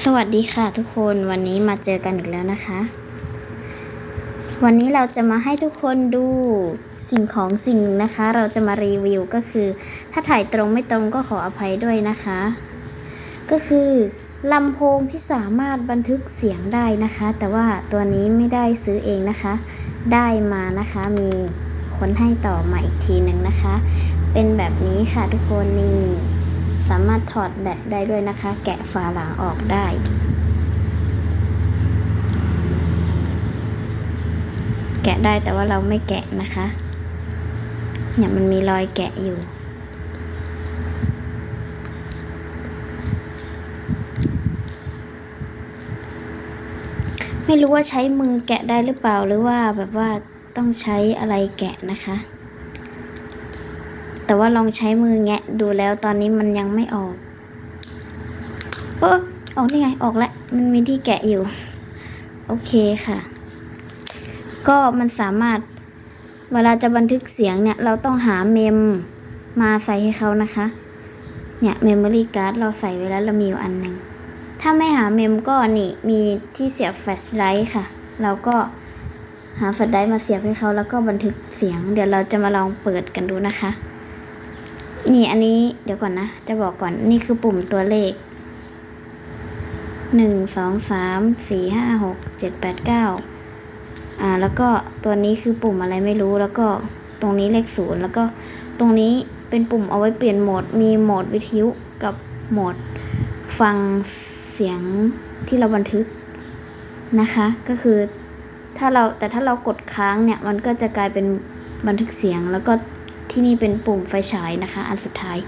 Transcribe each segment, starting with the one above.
สวัสดีค่ะทุกคนวันนี้มาเจอกันอีกแล้วนะคะ วันนี้เราจะมาให้ทุกคนดูสิ่งของสิ่งนะคะ เราจะมารีวิวก็คือ ถ้าถ่ายตรงไม่ตรงก็ขออภัยด้วยนะคะ ก็คือลำโพงที่สามารถบันทึกเสียงได้นะคะ แต่ว่าตัวนี้ไม่ได้ซื้อเองนะคะ ได้มานะคะมีคนให้ต่อมาอีกทีหนึ่งนะคะ เป็นแบบนี้ค่ะทุกคนนี่ สามารถถอดแบตได้ด้วยนะคะ แกะฝาหลังออกได้ แกะได้แต่ว่าเราไม่แกะนะคะ เนี่ยมันมีรอยแกะอยู่ไม่รู้ว่าใช้มือแกะได้หรือเปล่าหรือว่าแบบว่าต้องใช้อะไรแกะนะคะ แต่ว่าลองใช้มือแงะดูแล้วตอนนี้มันยังไม่ออกเออออกนี่ไงออกแล้วมันมีที่แกะอยู่ โอเคค่ะ ก็มันสามารถเวลาจะบันทึกเสียงเนี่ย เราต้องหาเมมมาใส่ให้เขานะคะ เนี่ยเมมโมรี่การ์ดเราใส่ไว้แล้วเรามีอยู่อันหนึ่งถ้าไม่หาเมมก็นี่มีที่เสียบแฟลชไดร์ค่ะ เราก็หาแฟลชไดร์มาเสียบให้เขาแล้วก็บันทึกเสียง เดี๋ยวเราจะมาลองเปิดกันดูนะคะ นี่อันนี้เดี๋ยวก่อนนะ จะบอกก่อนนี่คือปุ่มตัวเลขหนึ่งสองสามสี่ห้าหกเจ็ดแปดเก้าอ่า แล้วก็ตัวนี้คือปุ่มอะไรไม่รู้แล้วก็ตรงนี้เลขศูนย์แล้วก็ตรงนี้เป็นปุ่มเอาไว้เปลี่ยนโหมด มีโหมดวิทยุกับโหมดฟังเสียงที่เราบันทึกนะคะ ก็คือถ้าเราแต่ถ้าเรากดค้างเนี่ย มันก็จะกลายเป็นบันทึกเสียงแล้วก็ ที่นี่เป็นปุ่มไฟฉายนะคะ อันสุดท้าย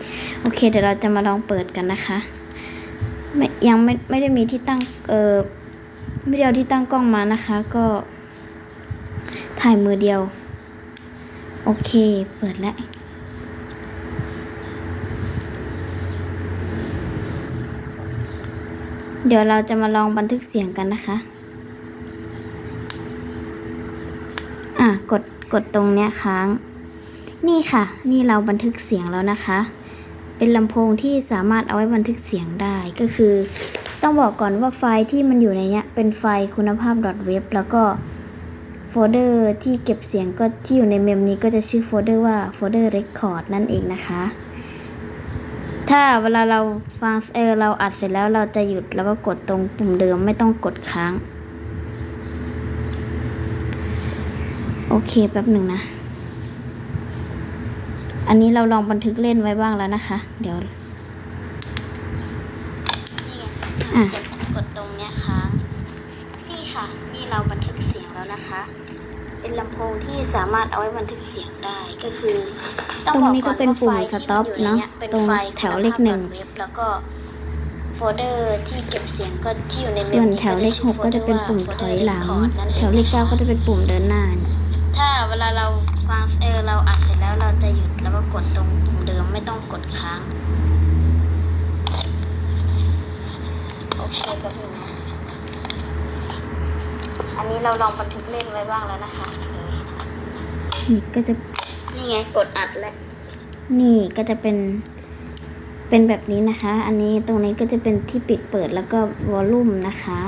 โอเค เดี๋ยวเราจะมาลองเปิดกันนะคะไม่ยังไม่ไม่ได้มีที่ตั้งเออไม่ได้เอาที่ตั้งกล้องมานะคะ ก็ ถ่ายมือเดียว โอเค เปิดแล้วเดี๋ยวเราจะมาลองบันทึกเสียงกันนะคะ อะ กด กดตรงเนี้ยค้าง นี่ค่ะ นี่เราบันทึกเสียงแล้วนะคะ เป็นลำโพงที่สามารถเอาไว้บันทึกเสียงได้ก็คือ ต้องบอกก่อนว่าไฟล์ที่มันอยู่ในเนี้ยเป็นไฟล์คุณภาพ .web แล้วก็โฟลเดอร์ที่เก็บเสียงก็ที่อยู่ในเมมนี้ก็จะชื่อโฟลเดอร์ว่าโฟลเดอร์ record นั่นเองนะคะ ถ้าเวลาเราฟังเออเราอัดเสร็จแล้วเราจะหยุดแล้วก็กดตรงปุ่มเดิมไม่ต้องกดค้าง โอเคแป๊บหนึ่งนะ อันนี้เราลองบันทึกเล่นไว้บ้างแล้วนะคะ เดี๋ยวอะกดตรงเนี้ยค้างนี่ค่ะ นี่เราบันทึกเสียงแล้วนะคะ เป็นลำโพงที่สามารถเอาไว้บันทึกเสียงได้ก็คือตรงนี้ก็เป็นปุ่ม stop เนอะตรงแถวเลขหนึ่งแล้วก็โฟลเดอร์ที่เก็บเสียงก็ที่อยู่ในเมมส่วนแถวเลขหกก็จะเป็นปุ่มถอยหลัง แถวเลขเก้าก็จะเป็นปุ่มเดินหน้าถ้าเวลาเรา ฟังเออเราอัดเสร็จแล้วเราจะหยุดแล้วก็กดตรงปุ่มเดิมไม่ต้องกดค้าง โอเคแป๊บนึงนะอันนี้เราลองบันทึกเล่นไว้บ้างแล้วนะคะนี่ก็จะนี่ไงกดอัดแล้วนี่ก็จะเป็นเป็นแบบนี้นะคะ อันนี้ตรงนี้ก็จะเป็นที่ปิดเปิดแล้วก็วอลลุ่มนะคะ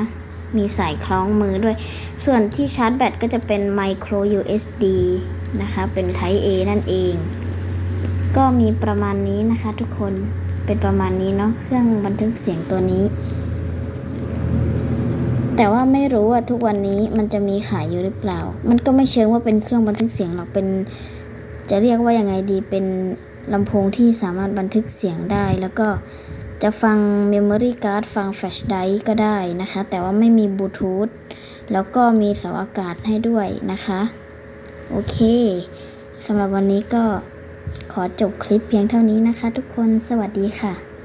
มีสายคล้องมือด้วย ส่วนที่ชาร์จแบตก็จะเป็น micro USB นะคะ เป็น Type A นั่นเอง ก็มีประมาณนี้นะคะทุกคน เป็นประมาณนี้เนาะ เครื่องบันทึกเสียงตัวนี้ แต่ว่าไม่รู้ว่าทุกวันนี้มันจะมีขายอยู่หรือเปล่า มันก็ไม่เชิงว่าเป็นเครื่องบันทึกเสียงหรอก เป็น จะเรียกว่ายังไงดี เป็นลำโพงที่สามารถบันทึกเสียงได้ แล้วก็จะฟัง Memory Card ฟัง Flash Drive ก็ได้นะคะ แต่ว่าไม่มีบลูทูธแล้วก็มีเสาอากาศให้ด้วยนะคะ โอเคสำหรับวันนี้ก็ขอจบคลิปเพียงเท่านี้นะคะ ทุกคนสวัสดีค่ะ